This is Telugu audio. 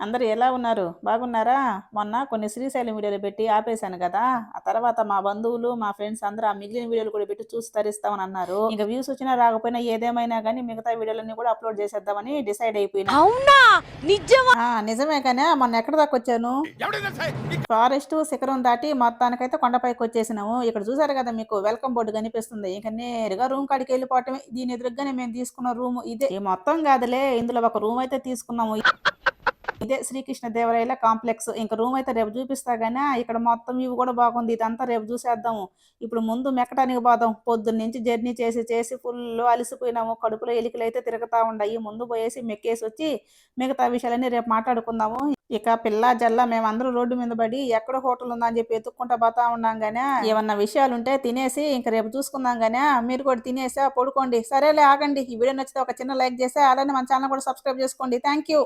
అందరూ ఎలా ఉన్నారు? బాగున్నారా? మొన్న కొన్ని శ్రీశైలం వీడియోలు పెట్టి ఆపేశాను కదా. ఆ తర్వాత మా బంధువులు మా ఫ్రెండ్స్ అందరూ ఆ మిగిలిన వీడియోలు కూడా పెట్టి చూసి తరిస్తామని అన్నారు. ఇంకా వ్యూస్ వచ్చినా రాకపోయినా ఏదేమైనా కానీ మిగతా వీడియోలన్నీ కూడా అప్లోడ్ చేసేద్దామని డిసైడ్ అయిపోయినా. అవునా? నిజమా? ఆ, నిజమే కానీ మొన్న ఎక్కడ దాకా వచ్చాను? ఫారెస్ట్ శిఖరం దాటి మొత్తానికైతే కొండపైకి వచ్చేసినాము. ఇక్కడ చూసారు కదా మీకు వెల్కమ్ బోర్డు కనిపిస్తుంది. ఇంకా నేరుగా రూమ్ కాడికి వెళ్ళిపోవటమే. దీని ఎదురుగానే మేము తీసుకున్న రూమ్. ఇదే. మొత్తం కాదులే. ఇందులో ఒక రూమ్ అయితే తీసుకున్నాము. ఇదే శ్రీకృష్ణ దేవరాయల కాంప్లెక్స్. ఇంకా రూమ్ అయితే రేపు చూపిస్తా కానీ ఇక్కడ మొత్తం ఇవి కూడా బాగుంది. ఇదంతా రేపు చూసేద్దాము. ఇప్పుడు ముందు మెక్కడానికి పోదాం పొద్దున్న నుంచి జర్నీ చేసి చేసి ఫుల్ అలసిపోయినాము. కడుపులో ఎలికలు అయితే తిరుగుతా ఉండయి. ముందు పోయేసి మెక్కేసి వచ్చి మిగతా విషయాలన్నీ రేపు మాట్లాడుకుందాము. ఇక పిల్ల జల్ల మేమందరూ రోడ్డు మీద పడి ఎక్కడ హోటల్ ఉందని చెప్పి ఎత్తుక్కుంటా పోతా ఉన్నాం గానే ఏమన్నా విషయాలు ఉంటే తినేసి ఇంక రేపు చూసుకుందాం గానే మీరు కూడా తినేసా పడుకోండి. సరేలే ఆగండి. ఈ వీడియో నచ్చితే ఒక చిన్న లైక్ చేసి అలానే మన ఛానల్ కూడా సబ్స్క్రైబ్ చేసుకోండి. Thank you.